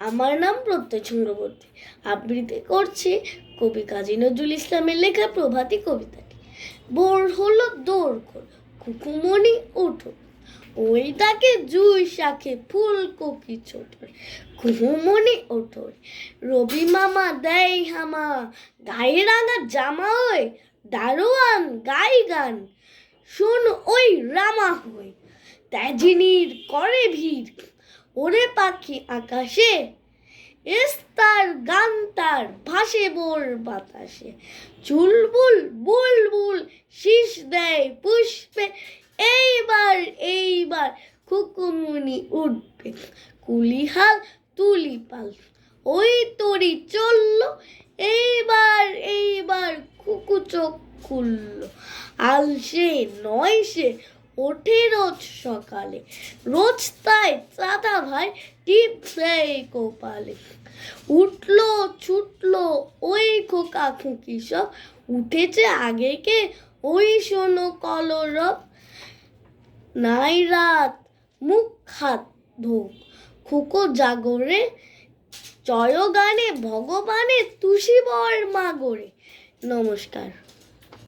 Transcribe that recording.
আমার নাম প্রত্যয় চক্রবর্তী আবৃত্তি করছি কবি কাজী নজরুল ইসলামের লেখা প্রভাতী কবিতাটি। বোর হলো দৌড় কর কুকুমণি ওঠো। ওই তাকে জুই শাখে ফুল ফুলকপি ছোট কুকুমণি ওঠো। রবি মামা দেয় হামা, গায়ে রাঙা জামা ওই, দারোয়ান গাই গান। শোন ওই রামা হই, ত্যাজিনীর করে ভিড় ওরে পাখি আকাশে এস তার গান তার ভাসে বোর বাতাসে। চুলবুল, বুলবুল শীষ দেয় পুষ্পে, এইবার এইবার খুকুমুনি উঠবে। কুলিহাল তুলিপাল, ওই তরি চলল, এইবার এইবার কুকু চোখ খুলল। আলসে, নয় সে ওঠে রোজ সকালে। রোজ তাই চাঁদা ভাই টিপ দেয় কোপালে। উঠল, ছুটলো ওই খোকা খুকি সব। উঠেছে আগে কে? ওই শোনো কলরব নাই রাত, মুখ, হাত, ধোক। খোকো জাগরে জয় গানে ভগবানে, তুষি বর মাগরে। নমস্কার।